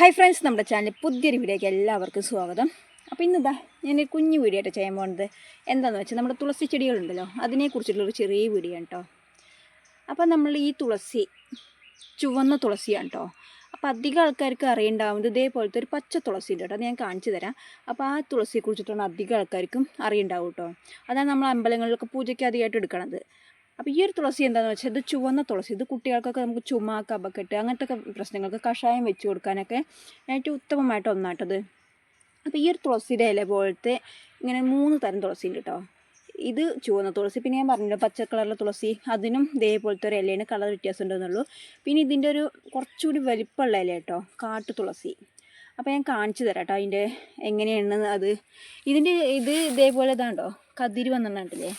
Hi friends നമ്മുടെ channel പുതിയൊരു വീഡിയോയ്ക്ക് എല്ലാവർക്കും സ്വാഗതം. അപ്പോൾ ഇന്നിതാ ഞാൻ ഒരു കുഞ്ഞു വീഡിയോ ആയിട്ട് ചെയ്യാൻ പോകുന്നത് എന്താണെന്ന് വെച്ചാൽ നമ്മുടെ തുളസി ചെടികളുണ്ടല്ലോ അതിനെക്കുറിച്ചിട്ടുള്ളൊരു ചെറിയ വീഡിയോ ആണ് കേട്ടോ അപ്പോൾ നമ്മൾ ഈ തുളസി ചുവന്ന തുളസിയാണ് കേട്ടോ അപ്പോൾ അധികം ആൾക്കാർക്ക് അറിയണ്ടാവുന്നത് ഇതേപോലത്തെ ഒരു പച്ച തുളസി ഉണ്ട് കേട്ടോ അത് ഞാൻ കാണിച്ചു തരാം. അപ്പോൾ ആ തുളസിയെ കുറിച്ചിട്ടാണ് അധികം ആൾക്കാർക്കും അറിയണ്ടാവും കേട്ടോ അതാണ് നമ്മൾ അമ്പലങ്ങളിലൊക്കെ പൂജയ്ക്ക് അധികമായിട്ട് എടുക്കണത്. അപ്പോൾ ഈ ഒരു തുളസി എന്താണെന്ന് വെച്ചാൽ ഇത് ചുവന്ന തുളസി. ഇത് കുട്ടികൾക്കൊക്കെ നമുക്ക് ചുമ കബക്കെട്ട് അങ്ങനത്തെ പ്രശ്നങ്ങൾക്ക് കഷായം വെച്ച് കൊടുക്കാനൊക്കെ ഏറ്റവും ഉത്തമമായിട്ട് ഒന്നാട്ടത് അപ്പോൾ ഈ ഒരു തുളസിയുടെ ഇല പോലത്തെ ഇങ്ങനെ മൂന്ന് തരം തുളസി ഉണ്ട് കേട്ടോ ഇത് ചുവന്ന തുളസി പിന്നെ ഞാൻ പറഞ്ഞല്ലോ പച്ച കളറിലെ തുളസി അതിനും ഇതേപോലത്തെ ഒരു ഇലയാണ് കളർ വ്യത്യാസം ഉണ്ടെന്നുള്ളൂ പിന്നെ ഇതിന്റെ ഒരു കുറച്ചുകൂടി വലിപ്പമുള്ള ഇല കേട്ടോ കാട്ടു തുളസി. അപ്പോൾ ഞാൻ കാണിച്ചു തരാം കേട്ടോ അതിന്റെ എങ്ങനെയാണ് അത്. ഇതിന്റെ ഇത് ഇതേപോലെ ഇതാണ്ടോ കതിരി വന്നിട്ടുണ്ടല്ലേ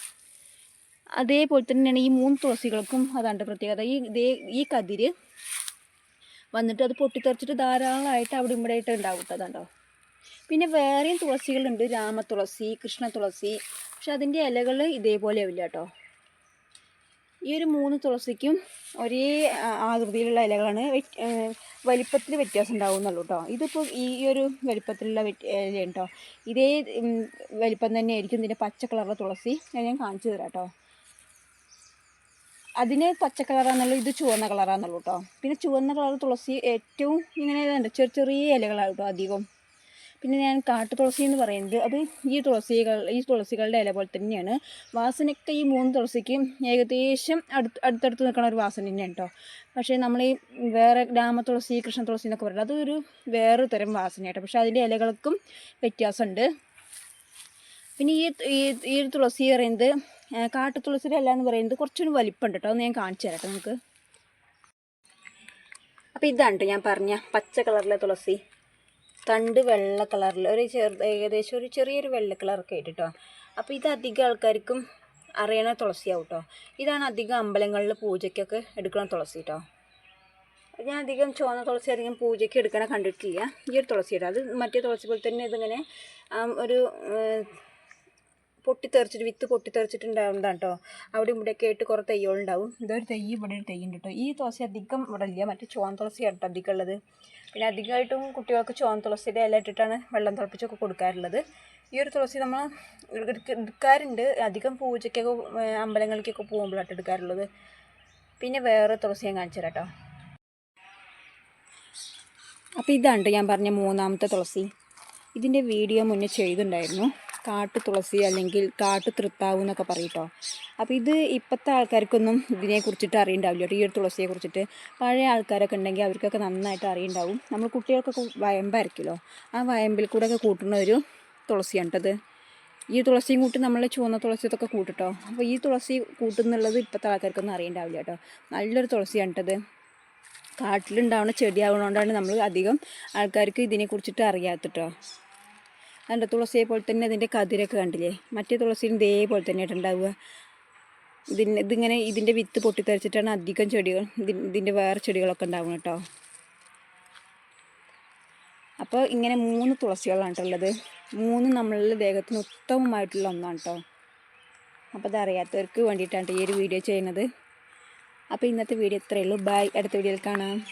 അതേപോലെ തന്നെയാണ് ഈ മൂന്ന് തുളസികൾക്കും അതാണ്ട് പ്രത്യേകത. ഈ ഈ കതിര് വന്നിട്ട് അത് പൊട്ടിത്തെറിച്ചിട്ട് ധാരാളമായിട്ട് അവിടെ ഇവിടെ ആയിട്ട് ഉണ്ടാവും അതാണ്ടോ. പിന്നെ വേറെയും തുളസികളുണ്ട്. രാമതുളസി കൃഷ്ണ തുളസി പക്ഷെ അതിന്റെ ഇലകൾ ഇതേപോലെ ആവില്ല കേട്ടോ ഈ ഒരു മൂന്ന് തുളസിക്കും ഒരേ ആകൃതിയിലുള്ള ഇലകളാണ് വലിപ്പത്തിൽ വ്യത്യാസം ഉണ്ടാവുന്നുള്ളൂ കേട്ടോ ഇതിപ്പോൾ ഈ ഒരു വലിപ്പത്തിലുള്ള ഇലയാണ് ഇല കേട്ടോ ഇതേ വലിപ്പം തന്നെ ആയിരിക്കും ഇതിന്റെ പച്ച കളറുള്ള തുളസി. ഞാൻ കാണിച്ചു തരാം കേട്ടോ അതിന് പച്ച കളറാണെന്നുള്ളൂ ഇത് ചുവന്ന കളറാണെന്നുള്ളൂ കേട്ടോ പിന്നെ ചുവന്ന കളർ തുളസി ഏറ്റവും ഇങ്ങനെ ഇതുണ്ട് ചെറിയ ചെറിയ ഇലകളാണ് കേട്ടോ അധികം. പിന്നെ ഞാൻ കാട്ടു തുളസി എന്ന് പറയുന്നത് അത് ഈ തുളസികൾ ഈ തുളസികളുടെ ഇല പോലെ തന്നെയാണ്. വാസനയൊക്കെ ഈ മൂന്ന് തുളസിക്കും ഏകദേശം അടുത്ത് അടുത്തടുത്ത് നിൽക്കുന്ന ഒരു വാസന തന്നെയാണ് കേട്ടോ പക്ഷേ നമ്മൾ ഈ വേറെ രാമ തുളസി കൃഷ്ണ തുളസി എന്നൊക്കെ പറയുന്നത് അതൊരു വേറെ തരം വാസനയാട്ടോ പക്ഷേ അതിന്റെ ഇലകൾക്കും വ്യത്യാസമുണ്ട്. പിന്നെ ഈ ഈ ഈ തുളസി പറയുന്നത് ആ, കാട്ടു തുളസിയുടെ അല്ല എന്ന് പറയുന്നത് കുറച്ചൊരു വലിപ്പമുണ്ട് കേട്ടോ. ഞാൻ കാണിച്ചു തരാം നമുക്ക് അപ്പോൾ ഇതാണ് ഞാൻ പറഞ്ഞ പച്ച കളറിലെ തുളസി. തണ്ട് വെള്ള കളറിൽ ഒരു ചെറു ഏകദേശം ഒരു ചെറിയൊരു വെള്ള കളറൊക്കെ ആയിട്ട് കേട്ടോ അപ്പോൾ ഇത് അധികം ആൾക്കാർക്കും അറിയണ തുളസിയാവും കേട്ടോ ഇതാണ് അധികം അമ്പലങ്ങളിൽ പൂജയ്ക്കൊക്കെ എടുക്കുന്ന തുളസി കേട്ടോ ഞാൻ അധികം ചുവന്ന തുളസി അധികം പൂജയ്ക്ക് എടുക്കണ കണ്ടിട്ടില്ല. ഈ ഒരു തുളസി കേട്ടോ അത് മറ്റേ തുളസി പോലെ തന്നെ ഇതിങ്ങനെ ഒരു പൊട്ടിത്തെറിച്ചിട്ട് വിത്ത് പൊട്ടിത്തെറിച്ചിട്ടുണ്ടാവുന്നതാണ് കേട്ടോ അവിടെ ഇവിടെയൊക്കെ ആയിട്ട് കുറേ തയ്യോളുണ്ടാവും. ഇതൊരു തൈ ഇവിടെ ഒരു തൈ ഉണ്ട് കേട്ടോ. ഈ തുളസി അധികം ഇവിടെ ഇല്ല. മറ്റേ ചുവന്ന തുളസിയാണ് കേട്ടോ അധികം ഉള്ളത് പിന്നെ അധികമായിട്ടും കുട്ടികൾക്ക് ചുവന്ന തുളസിയുടെ ഇല ഇട്ടിട്ടാണ് വെള്ളം തിളപ്പിച്ചൊക്കെ കൊടുക്കാറുള്ളത്. ഈ ഒരു തുളസി നമ്മൾ എടുക്ക- എടുക്കാറുണ്ട്. അധികം പൂജയ്ക്കൊക്കെ അമ്പലങ്ങളിലേക്കൊക്കെ പോകുമ്പോഴാണ് എടുക്കാറുള്ളത്. പിന്നെ വേറെ തുളസി ഞാൻ കാണിച്ചു തരാം കേട്ടോ അപ്പോൾ ഇതാണ് ഞാൻ പറഞ്ഞ മൂന്നാമത്തെ തുളസി. ഇതിന്റെ വീഡിയോ മുന്നേ ചെയ്തിട്ടുണ്ടായിരുന്നു. കാട്ടു തുളസി അല്ലെങ്കിൽ കാട്ടു തൃത്താവ് എന്നൊക്കെ പറയട്ടോ അപ്പോൾ ഇത് ഇപ്പോഴത്തെ ആൾക്കാർക്കൊന്നും ഇതിനെക്കുറിച്ചിട്ട് അറിയണ്ടാവില്ല കേട്ടോ. ഈ ഒരു തുളസിയെ കുറിച്ചിട്ട് പഴയ ആൾക്കാരൊക്കെ ഉണ്ടെങ്കിൽ അവർക്കൊക്കെ നന്നായിട്ട് അറിയണ്ടാവും. നമ്മൾ കുട്ടികൾക്കൊക്കെ വയമ്പായിരിക്കുമല്ലോ ആ വയമ്പിൽ കൂടെ ഒക്കെ കൂട്ടുന്ന ഒരു തുളസിയാണ് കേട്ടത് ഈ തുളസിയും കൂട്ടി നമ്മൾ ചുവന്ന തുളസി ഇതൊക്കെ കൂട്ടിട്ടോ അപ്പോൾ ഈ തുളസി കൂട്ടുന്നുള്ളത് ഇപ്പോഴത്തെ ആൾക്കാർക്കൊന്നും അറിയണ്ടാവില്ല കേട്ടോ. നല്ലൊരു തുളസിയാണ് കേട്ടത് കാട്ടിലുണ്ടാവുന്ന ചെടിയാവുന്നതുകൊണ്ടാണ് നമ്മൾ അധികം ആൾക്കാർക്ക് ഇതിനെക്കുറിച്ചിട്ട് അറിയാത്തിട്ടോ കണ്ട തുളസിയെ പോലെ തന്നെ അതിന്റെ കതിരൊക്കെ കണ്ടില്ലേ? മറ്റേ തുളസിയും ഇതേപോലെ തന്നെയായിട്ട് ഉണ്ടാവുക. ഇതിന് ഇതിങ്ങനെ ഇതിന്റെ വിത്ത് പൊട്ടിത്തെറിച്ചിട്ടാണ് അധികം ചെടികൾ ഇതിൻ- ഇതിന്റെ വേറെ ചെടികളൊക്കെ ഉണ്ടാവുന്നത് കേട്ടോ. അപ്പോൾ ഇങ്ങനെ മൂന്ന് തുളസികളാണ് കേട്ടോ ഉള്ളത്. മൂന്ന് നമ്മളുടെ ദേഹത്തിന് ഉത്തമമായിട്ടുള്ള ഒന്നാണ് കേട്ടോ. അപ്പോൾ അതറിയാത്തവർക്ക് വേണ്ടിയിട്ടാണ് ട്ടോ ഈ ഒരു വീഡിയോ ചെയ്യുന്നത്. അപ്പോൾ ഇന്നത്തെ വീഡിയോ ഇത്രയേ ഉള്ളൂ. ബൈ അടുത്ത വീഡിയോയിൽ കാണാം.